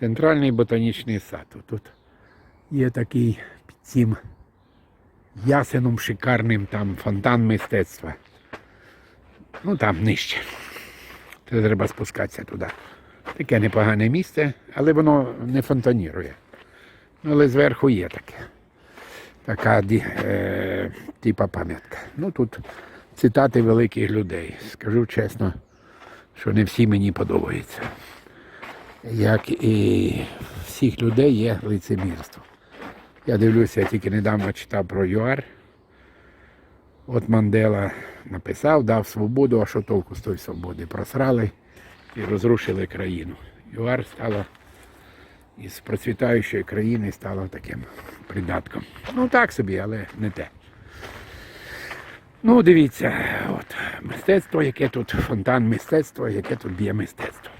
Центральний ботанічний сад. Тут є такий під цим ясеном шикарним там фонтан мистецтва. Ну там нижче. Це треба спускатися туди. Таке непогане місце, але воно не фонтанірує. Ну, але зверху є таке. Така е, типа пам'ятка. Ну тут цитати великих людей. Скажу чесно, що не всі мені подобаються. Як і всіх людей є лицемірство. Я дивлюся, я тільки недавно читав про ЮАР. От Мандела написав, дав свободу, а що толку з тої свободи? Просрали і розрушили країну. ЮАР стала із процвітаючої країни стала таким придатком. Ну так собі, але не те. Ну, дивіться, от мистецтво, яке тут фонтан мистецтва, яке тут б'є мистецтво.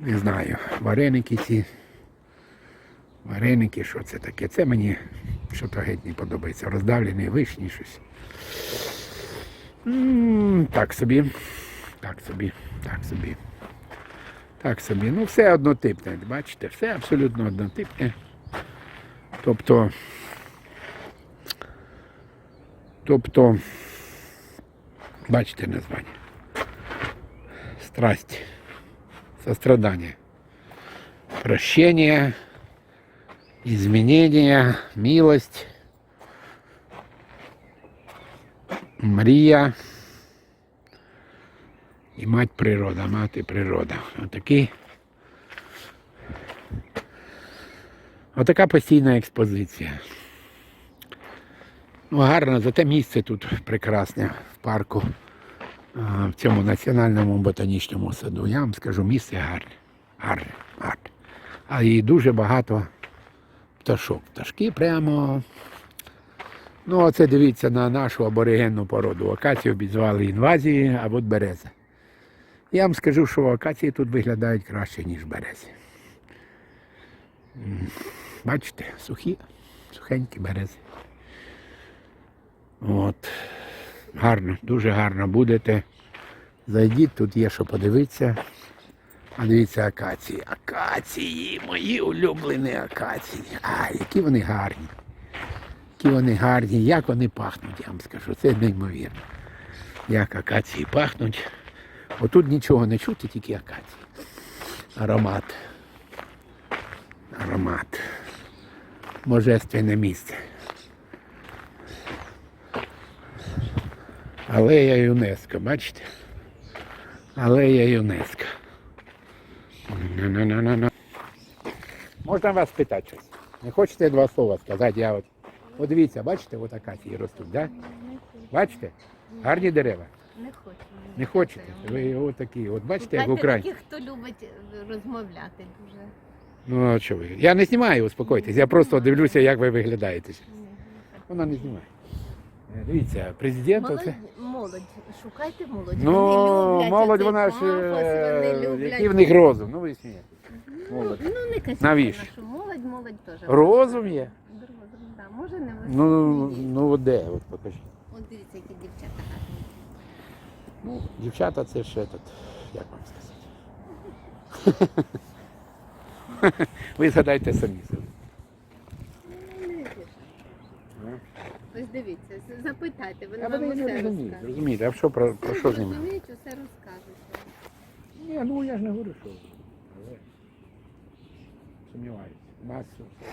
Не знаю, вареники ці. Вареники, що це таке? Це мені що то геть не подобається. Роздавлені вишні щось. Так собі. Так собі. Так собі. Так собі. Ну, все однотипне, бачите, все абсолютно однотипне. Тобто. Тобто, бачите названня. Страсть, сострадание, прощение, изменение, милость, мрія і мать природа, мати природа. Отакий. Отака постійна експозиція. Ну, гарно, зате місце тут прекрасне в парку, в цьому національному ботанічному саду. Я вам скажу, місце гарне, гарне, гарне. А і дуже багато пташок. Пташки прямо. Ну, оце дивіться на нашу аборигенну породу. Акацію обізвали інвазії, а от береза. Я вам скажу, що акації тут виглядають краще, ніж берези. Бачите, сухі, сухенькі берези. От. Гарно, дуже гарно будете. Зайдіть, тут є що подивитися. А дивіться акації. Акації, мої улюблені акації. А, які вони гарні. Які вони гарні, як вони пахнуть, я вам скажу. Це неймовірно. Як акації пахнуть. Отут нічого не чути, тільки акації. Аромат. Аромат. Божественне місце. Алея ЮНЕСКО, бачите? Алея ЮНЕСКО. Можна вас питати щось? Не хочете два слова сказати? Я от. От дивіться, бачите, от акації ростуть, да? Бачите? Гарні дерева. Не хочу. Не хочете? Ви отакі. От бачите, як в Україні. таких, хто любить розмовляти дуже. Ну а що ви? Я не знімаю, успокойтесь. Я просто дивлюся, як ви виглядаєте. Вона не знімає. Е, Дивіться, президент оце. Молодь, шукайте молодь. Ну, вони люблять молодь, оцей вона ж, пафос, е, вони люблять. який в них розум, ну ви смієте. Молодь. Ну, не кажіть Навіщо? нашу молодь, молодь теж. Розум є. Розум, да. Може не ви. Ну, ну от де, от покажіть. От дивіться, які дівчата гарні. Ну, дівчата це ж этот, як вам сказати. Ви згадайте самі собі. Ну, не вірте. Ось дивіться, запитайте, вони А вам вони не усе розуміють, розкажуть. розумієте, а що про, про що з ними? Розуміють, усе розкажуть. Ні, ну я ж не говорю, що. Але сумніваюся. У нас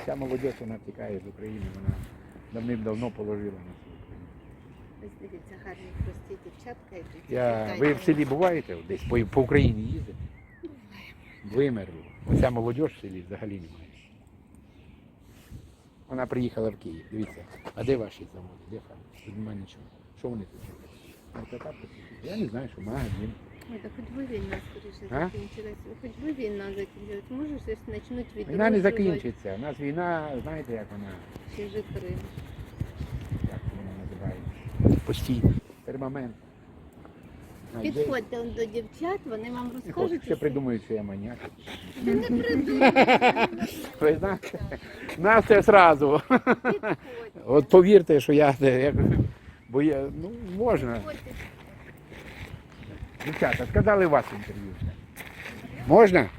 вся молодь, вона тікає з України, вона давним-давно положила на свою країну. Ось дивіться, гарні прості дівчатка йдуть. Я, Чекайте. ви в селі буваєте десь по, по Україні їздите? Вимерли. Оця молодь в селі взагалі немає. Вона приїхала в Київ. Дивіться, а де ваші заводи? Де фабрики? Тут немає нічого. Що вони тут роблять? Я не знаю, що магазин. Ой, так хоч би війна скоріше А? закінчилась. Хоч би війна закінчилась. Може, щось почнуть відроджувати. Війна не закінчиться. У нас війна, знаєте, як вона, Ще же Крим. як вона називається? Постійно. Перманент. Підходьте он до дівчат, вони вам розкажуть. ще придумають, що я маніяк. Ти не знаєте, нас це зразу. От повірте, що я, я бо я, ну, можна. Дівчата, сказали вас інтерв'ю. Можна?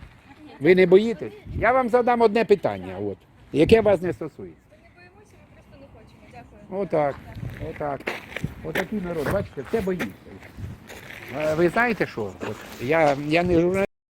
Ви не боїтесь? Я вам задам одне питання, от, яке вас не стосується. Ми не боїмося, ми просто не хочемо. Дякую. Отак, отак. Отакий народ, бачите, все боїться. Ви знаєте що? От, я, я не журналіст.